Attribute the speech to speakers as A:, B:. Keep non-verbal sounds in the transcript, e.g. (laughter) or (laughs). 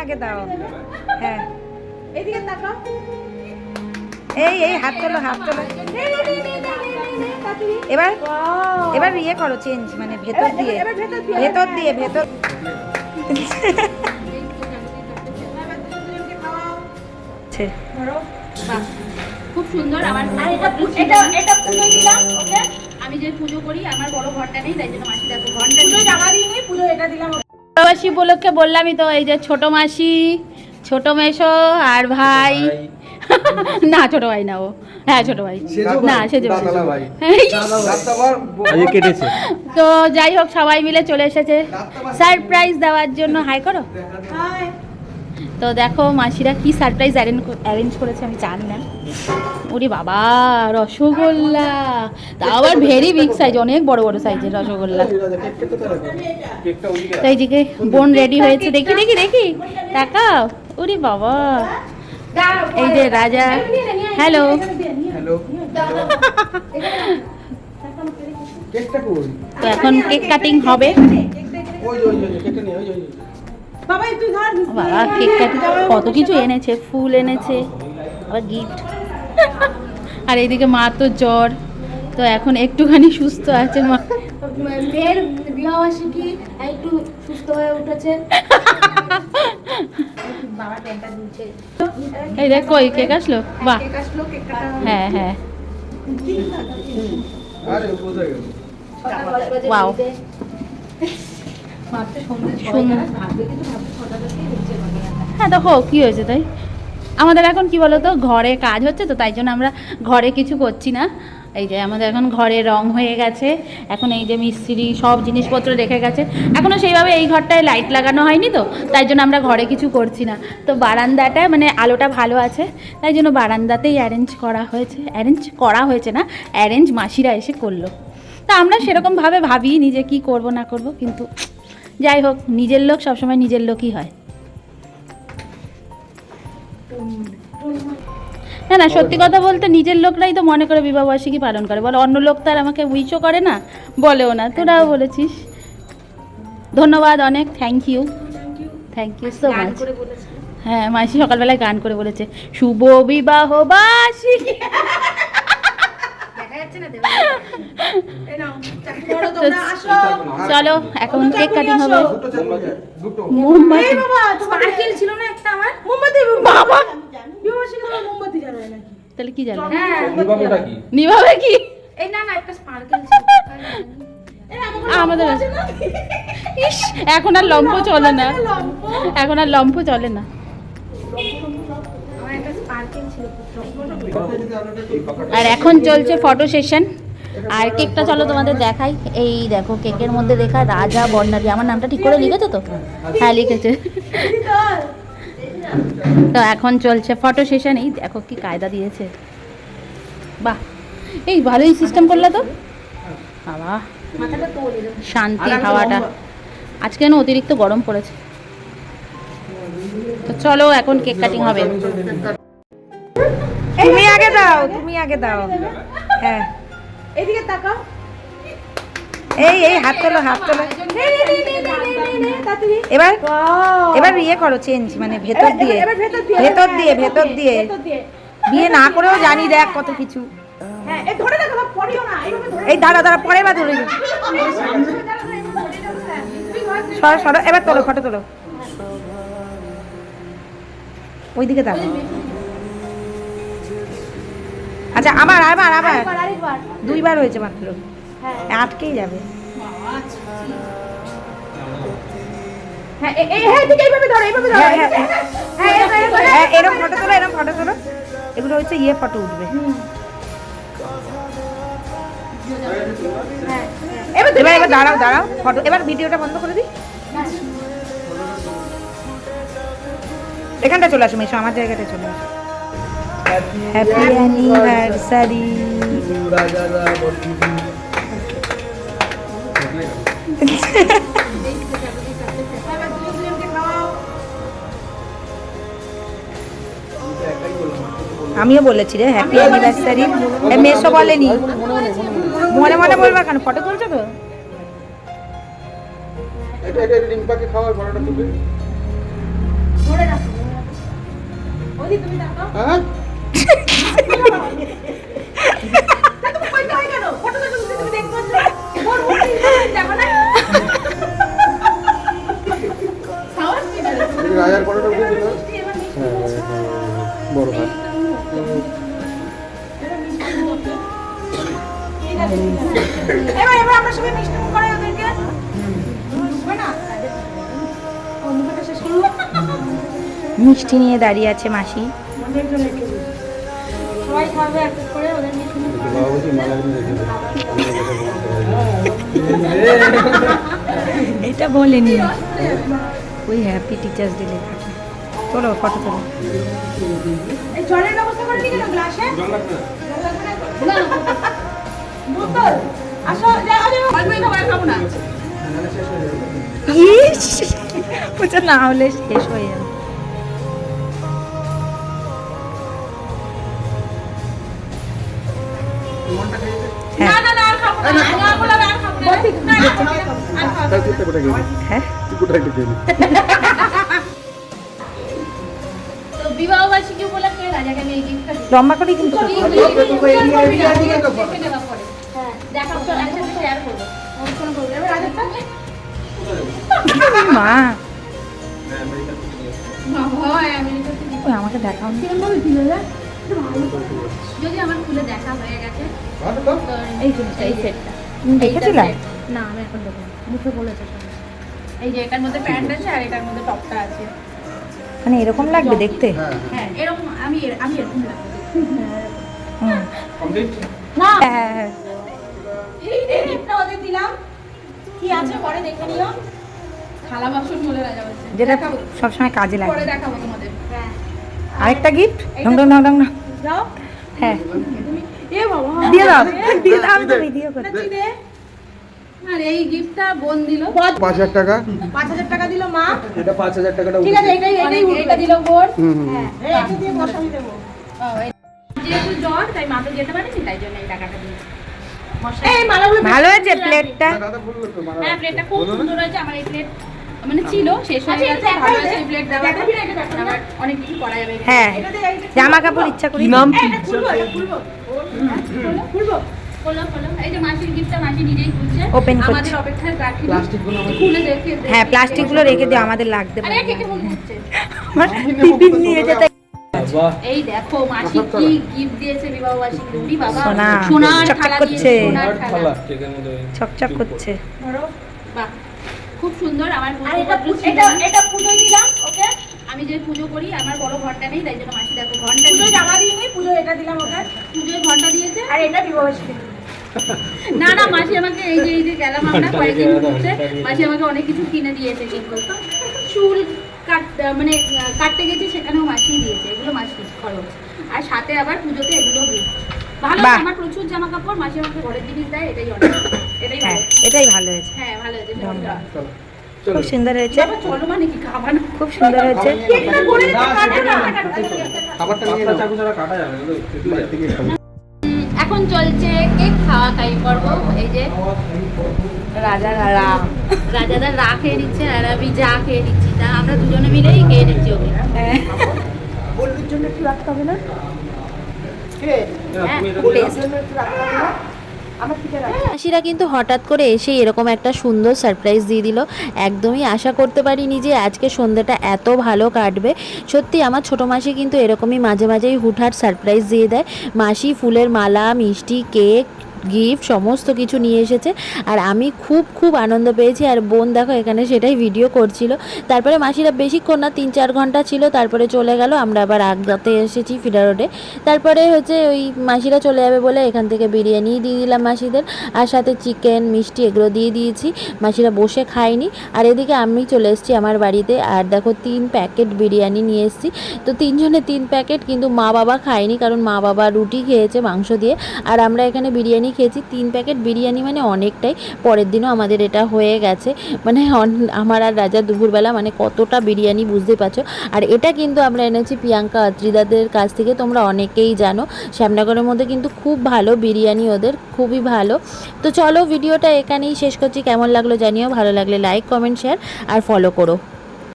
A: আগে দাও। হ্যাঁ।
B: এদিকে তাকাও।
A: এই এই হাত তোলো হাত তোলো।
B: নে, নে, নে, নে, নে, নে, নে, তাড়াতাড়ি।
A: এবার এবার ইয়ে করো চেঞ্জ মানে ভেতর দিয়ে।
B: ভেতর দিয়ে,
A: ভেতর
B: হ্যাঁ,
A: দিয়ে ভেতর
C: খুব সুন্দর আমার
B: এটা পু-
C: এটা এটা দিলাম ওকে? আমি যে পুজো করি আমার বড় ঘরটা নেই তাই জন্য মাসি দেখো ঘরটা
B: পুজো জামা দিইনি, পুজো এটা দিলাম
C: মাসি উপলক্ষে বললামই তো এই যে ছোট মাসি ছোট মেশো আর ভাই। (laughs) না ছোট ভাই না ও। হ্যাঁ ছোট ভাই। না সেজো
D: ভাই।
C: তো যাই হোক সবাই মিলে চলে এসেছে। সারপ্রাইজ দেওয়ার জন্য হাই করো।
B: হাই।
C: তো দেখো মাসিরা কি সারপ্রাইজ অ্যারেঞ্জ করেছে আমি জানি না। ওরে বাবা রসগোল্লা। তা আবার ভেরি বিগ সাইজ অনেক বড় বড় সাইজের রসগোল্লা।
D: কেকটা ওদিকে
C: তো এইদিকে বোন রেডি হয়েছে। দেখি দেখি দেখি। তাকাও। ওরে বাবা। এই যে রাজা। হ্যালো তো এখন কেক কাটিং হবে।
B: বাবা তুই
C: কেক কাটিং কত কিছু এনেছে ফুল এনেছে আবার গিফট আর এইদিকে মা তো জ্বর তো এখন একটুখানি সুস্থ আছে মা।
E: মেয়ের বিবাহবার্ষিকী একটু সুস্থ হয়ে উঠেছে। বাবা টেনটা দিচ্ছে
C: এই দেখ কই কেক আসলো? বাহ। হ্যাঁ হ্যাঁ
D: আরে
C: হ্যাঁ দেখো কি হয়েছে তাই? আমাদের এখন কি বলতো ঘরে কাজ হচ্ছে তো তাই জন্য আমরা ঘরে কিছু করছি না। এই যে আমাদের এখন ঘরে রং হয়ে গেছে এখন এই যে মিস্ত্রি সব জিনিসপত্র রেখে গেছে। এখনও সেইভাবে এই ঘরটায় লাইট লাগানো হয়নি তো তাই জন্য আমরা ঘরে কিছু করছি না। তো বারান্দাটা মানে আলোটা ভালো আছে তাই জন্য বারান্দাতেই অ্যারেঞ্জ করা হয়েছে। অ্যারেঞ্জ করা হয়েছে না অ্যারেঞ্জ মাসিরা এসে করল। তা আমরা সেরকমভাবে ভাবি নিজে কি করব না করব কিন্তু যাই হোক নিজের লোক সবসময় নিজের লোকই হয়। না না সত্যি কথা বলতে নিজের লোকরাই তো মনে করে বিবাহবার্ষিকী পালন করে। বলে অন্য লোক তার আমাকে উইচও করে না বলেও না। তোরাও বলেছিস। ধন্যবাদ অনেক thank you thank you so much হ্যাঁ মাসি সকালবেলায় গান করে বলেছে শুভ বিবাহ বার্ষিকী
E: দেখা যাচ্ছে না
B: এই নাও, চাকরি করো তোমরা, আসো।
C: চলো এখন কেক কাটিং হবে।
D: দুটো চামচ দুটো।
C: মোমবাতি।
B: এই বাবা, তোমার
E: স্পার্কেল ছিল না একটা আমার?
B: মোমবাতি বাবা! মোমবাতি জ্বালায় নাকি?
C: তাহলে কি জানো
E: হ্যাঁ।
D: কি?
C: নিভাবে কি?
E: এই না না একটা স্পার্কেল ছিল।
B: এই আমাকে
C: আমাদের ইস এখন আর লম্প চলে না। এখন আর লম্প চলে না
E: আমার একটা স্পার্কেল ছিল
C: আর এখন চলছে ফটো সেশন আর কেকটা চলো তোমাদের দেখাই। এই দেখো কেকের মধ্যে লেখা রাজা বর্ণালী। আমার নামটা ঠিক করে লিখেছো তো? হ্যাঁ লিখেছে। তো এখন চলছে ফটো সেশন এই দেখো কি কায়দা দিয়েছে। বাহ, এই ভালোই সিস্টেম করলে তো। বাবা, শান্তি হাওয়াটা। আজকে না অতিরিক্ত গরম পড়েছে। তো চলো, এখন কেক কাটিং হবে।
A: তুমি আগে দাও তুমি আগে দাও। হ্যাঁ।
B: এদিকে তাকাও।
A: এই এই হাত তোলো হাত তোলো। এবার এবার ইয়ে করো চেঞ্জ মানে ভেতর দিয়ে।
B: ভেতর দিয়ে
A: ভেতর দিয়ে বিয়ে না করেও জানি দেখ কত কিছু।
B: এই
A: দাঁড়া ধারা পরে বা ধরে সরো সরো এবার তোলো ফটো তোলো। ওইদিকে দাঁড়ো আচ্ছা আবার আবার আবার। দুইবার হয়েছে মাত্র।
E: হ্যাঁ।
A: আটকেই যাবে।
B: হ্যাঁ, হ্যাঁ।
A: হ্যাঁ, হ্যাঁ,
B: হ্যাঁ।
A: হ্যাঁ এরকম ফটো তোলো এরকম ফটো তোলো। এগুলো হচ্ছে ইয়ে ফটো উঠবে।
B: এবার
A: এবার এবার দাঁড়াও দাঁড়াও ফটো এবার ভিডিওটা বন্ধ করে দিই। এখানটা চলে আসো মেশো আমার জায়গাটা চলে আসো। হ্যাপি অ্যানিভার্সারি আমিও বলেছি রে হ্যাপি অ্যানিভার্সারি মেশো বলেনি। মনে মনে বলবা কেন? ফটো তুলছো তো?
D: এটা এটা রিম্পাকে খাওয়ার
B: ধরে তুমি
D: হয়? রাজার হ্যাঁ হ্যাঁ, হ্যাঁ, বড় ভাই
B: এবার এবার আমরা সবাই মিষ্টি মুখ ওদেরকে। হবে না? ও মুখটা শেষ করব।
A: মিষ্টি নিয়ে দাঁড়িয়ে আছে মাসি।
E: সবাই খাবে এক করে ওদের।
A: এটা বলেনি ওই হ্যাপি টিচার্স ডে লেখা। চলো ফটো তোলো।
B: এই জলের ব্যবস্থা করে দিকে গ্লাসে
D: জল লাগবে। না?
B: বোতল। আসো যাও যাও অল্পই খাব খাব না।
D: নাহলে শেষ যাবে।
A: ইস! না হলে শেষ হয়ে যাবে। মা
D: হ্যাঁ, এসেছি।
B: বাবা, আমেরিকা থেকে।
A: ওই আমাকে দেখাও
C: যদি আমার খুলে দেখা হয়ে গেছে
A: এই জিনিসটা
C: এই সেটটা।
A: তুমি দেখেছিলা?
C: না আমি এখন দেখো মুখে বলেছে এই যে এটার মধ্যে প্যান্ট আছে আর এটার মধ্যে টপটা আছে।
A: মানে এরকম লাগবে দেখতে?
D: হ্যাঁ,
C: হ্যাঁ। এরকম আমি আমি এরকম লাগবে
A: হুম।
C: না।
A: হ্যাঁ হ্যাঁ হ্যাঁ।
B: এই রে, একটা ওদের দিলাম। কি আছে? পরে দেখে নিও।
C: থালা বাসন বলে রাজা বলছে।
A: যেটা
C: দেখাবো।
A: সবসময় কাজে
C: পরে
A: লাগে
C: দেখাবো তোমাদের।
A: আরেকটা গিফট ঢং ঢং ঢং ঢং ঢং।
B: যাও
A: হ্যাঁ।
B: এ বাবা।
A: দিয়ে দাও। দিয়ে দাও আমি তো ভিডিও করি
C: আর এই গিফটটা বোন দিল।
D: পাঁচ হাজার টাকা।
B: পাঁচ হাজার টাকা দিল মা।
D: এটা পাঁচ হাজার টাকাটা
B: ঠিক আছে এটাই এটাই
C: এটা দিল বোন।
D: হুম হুম হুম।
B: এই এটা দিয়ে বসাই দেবো।
C: যেহেতু জ্বর তাই মা তো যেতে পারেনি তাই জন্য এই টাকাটা দিয়েছে
A: ভালো হয়েছে প্লেটটা
C: হ্যাঁ প্লেটটা খুব সুন্দর হয়েছে আমার এই প্লেট মানে ছিল শেষ হয়ে
B: আচ্ছা,
C: গেছে ভালো হয়েছে প্লেট দেওয়াটা
B: দেখাবি না, এটা দেখাবি না?
C: আবার অনেক কিছু করা যাবে।
A: হ্যাঁ জামা কাপড় ইচ্ছা করি।
B: এই, এটা খুলবো এটা খুলবো।
A: করছে।
D: প্লাস্টিকগুলো
A: হ্যাঁ প্লাস্টিকগুলো রেখে দিও আমাদের লাগতে পারে।
C: কে কে ফোন করছে।
A: আমার টিফিন নিয়ে যেতে
C: এই দেখো মাসি কি গিফট দিয়েছে বিবাহ উনি বাবা সোনার থালা দিয়েছে সোনার থালা।
A: চকচক করছে।
B: ধরো
C: বাহ খুব সুন্দর আমার
B: এটা
C: না।
B: দিলাম।
C: আমি যে পুজো করি আমার বড় ঘরটা নেই তাই জন্য মাসি দেখো ঘণ্টা
B: পুজো জামা দিইনি পুজো এটা দিলাম ওকে।
C: পুজোয় ঘণ্টা দিয়েছে।
B: আর এটা বিবাহবার্ষিকী
C: না না মাসি আমাকে এই যে এই যে গেলাম আমরা কয়েকদিন ঘুরতে। মাসি আমাকে অনেক কিছু কিনে দিয়েছে কিন্তু চুল কাট মানে কাটতে গেছি সেখানেও মাসি দিয়েছে এগুলো মাসি খরচ। আর সাথে আবার পুজোতে এগুলো গিফট ভালো আমার প্রচুর জামা কাপড় মাসি আমাকে ঘরের জিনিস দেয় এটাই অনেক। এটাই
A: হ্যাঁ
C: ভালো
A: এটাই ভালো হয়েছে।
C: হ্যাঁ ভালো হয়েছে
A: খুব সুন্দর হয়েছে।
C: মানে
A: খুব সুন্দর হয়েছে।
C: এখন চলছে কেক খাওয়া খাই পর্ব। এই যে
A: রাজা রাজা
C: রাজাদা রা খেয়ে নিচ্ছে আর আমি যা খেয়ে নিচ্ছি তা আমরা দুজনে মিলেই খেয়ে নিচ্ছি ওকে।
B: বললুর জন্য একটু রাখতে হবে না?
C: হ্যাঁ,
B: রাখ।
F: মাসিরা কিন্তু হঠাৎ করে এসে এরকম একটা সুন্দর সারপ্রাইজ দিয়ে দিল। একদমই আশা করতে পারিনি যে আজকে সন্ধ্যাটা এত ভালো কাটবে। সত্যি আমার ছোটো মাসি কিন্তু এরকমই মাঝে মাঝেই হুটহাট সারপ্রাইজ দিয়ে দেয়। মাসি ফুলের মালা, মিষ্টি কেক গিফট সমস্ত কিছু নিয়ে এসেছে। আর আমি খুব খুব আনন্দ পেয়েছি। আর বোন দেখো, এখানে সেটাই ভিডিও করছিল। তারপরে মাসিরা বেশিক্ষণ না, তিন, চার ঘণ্টা ছিল। তারপরে চলে গেল। আমরা আবার আগ্রাতে এসেছি ফিডার রোডে। তারপরে হচ্ছে ওই মাসিরা চলে যাবে বলে এখান থেকে বিরিয়ানি দিয়ে দিলাম মাসিদের। আর সাথে চিকেন মিষ্টি এগুলো দিয়ে দিয়েছি। মাসিরা বসে খায়নি। আর এদিকে আমি চলে এসেছি আমার বাড়িতে। আর দেখো, তিন প্যাকেট বিরিয়ানি নিয়ে এসেছি। তো তিনজনে তিন প্যাকেট কিন্তু মা বাবা খায়নি। কারণ মা বাবা রুটি খেয়েছে মাংস দিয়ে। আর আমরা এখানে বিরিয়ানি খেয়েছি, তিন প্যাকেট বিরিয়ানি মানে অনেকটাই। পরের দিনও আমাদের এটা হয়ে গেছে। মানে আমার আর রাজা দুপুরবেলা মানে কতটা বিরিয়ানি বুঝতে পারছ? আর এটা কিন্তু আমরা এনেছি প্রিয়াঙ্কা আত্রিদাদের কাছ থেকে, তোমরা অনেকেই জানো। শ্যামনগরের মধ্যে কিন্তু খুব ভালো বিরিয়ানি ওদের, খুবই ভালো। তো চলো ভিডিওটা এখানেই শেষ করছি। কেমন লাগল জানিও, ভালো লাগলে লাইক কমেন্ট শেয়ার আর ফলো করো।